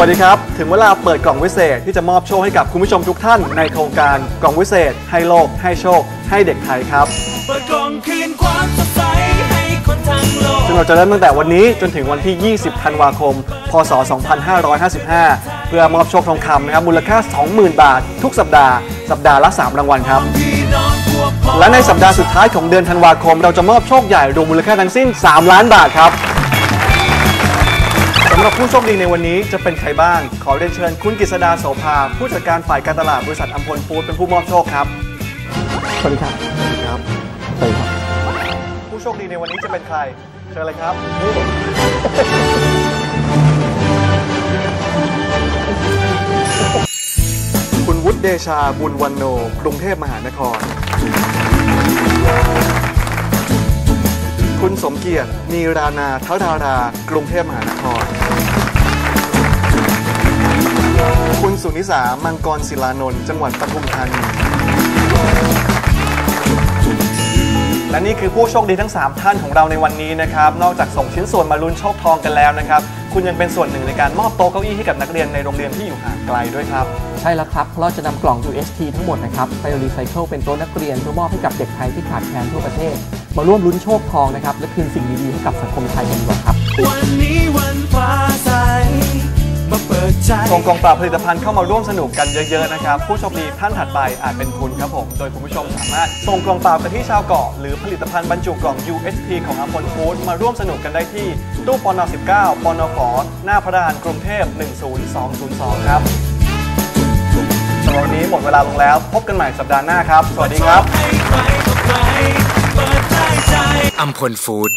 วัสดีครับ ถึงเวลาเปิดกล่องวิเศษที่จะมอบโชคให้กับคุณผู้ชมทุกท่านในโครงการกล่องวิเศษ ให้โลก ให้โชค ให้เด็กไทยครับ เปิดกล่องคืนความสดใสให้คนทั้งโลก ซึ่งเราจะเริ่มตั้งแต่วันนี้จนถึงวันที่ 20 ธันวาคม พศ 2555 เพื่อมอบโชคทองคำนะครับมูลค่า 20,000 บาท ทุกสัปดาห์ สัปดาห์ละ 3 รางวัลครับพี่น้องพวกพ้องและในสัปดาห์สุดท้ายของเดือนธันวาคม เราจะมอบโชคใหญ่รวมมูลค่าทั้งสิ้น 3 ล้านบาทครับสำหรับผู้โชคดีในวันนี้จะเป็นใครบ้าง ขอเรียนเชิญคุณกฤษดาโสภา ผู้จัดการฝ่ายการตลาดบริษัทอัมพลฟู้ดเป็นผู้มอบโชคครับ สวัสดีครับครับ สวัสดีครับ ผู้โชคดีในวันนี้จะเป็นใคร เชิญเลยครับคุณวุฒิเดชาบุญวันโน กรุงเทพมหานคร คุณสมเกียรติ มีรานาเทาดารากรุงเทพมหานคร สุนิสา มังกรศิลานนท์ จังหวัดปทุมธานี และนี่คือผู้โชคดีทั้ง 3 ท่านของเราในวันนี้นะครับ นอกจากส่งชิ้นส่วนมาลุ้นโชคทองกันแล้วนะครับ คุณยังเป็นส่วนหนึ่งในการมอบโต๊ะเก้าอี้ให้กับนักเรียนในโรงเรียนที่อยู่ห่างไกลด้วยครับ ใช่แล้วครับเพราะจะนำกล่อง UST ทั้งหมดนะครับไปรีไซเคิลเป็นโต๊ะนักเรียนเพื่อมอบให้กับเด็กไทยที่ขาดแคลนทั่วประเทศ มาร่วมลุ้นโชคทองนะครับและคืนสิ่งดีๆให้กับสังคมไทยกันดีกว่าครับ วันนี้ มาเปิดใจส่งกล่องเปล่าผลิตภัณฑ์เข้ามาร่วมสนุกกันเยอะๆนะครับ ผู้โชคดีท่านถัดไปอาจเป็นคุณครับผม โดยคุณผู้ชมสามารถส่งกล่องเปล่าไปที่ชาวเกาะ หรือผลิตภัณฑ์บรรจุกล่อง UHT ของอัมพลฟู้ดมาร่วมสนุกกันได้ที่ตู้ปน19ปนฝหน้าพระดานกรุงเทพ 10202 ครับสำหรับวันนี้หมดเวลาลงแล้ว พบกันใหม่สัปดาห์หน้าครับ สวัสดีครับอัมพลฟู้ด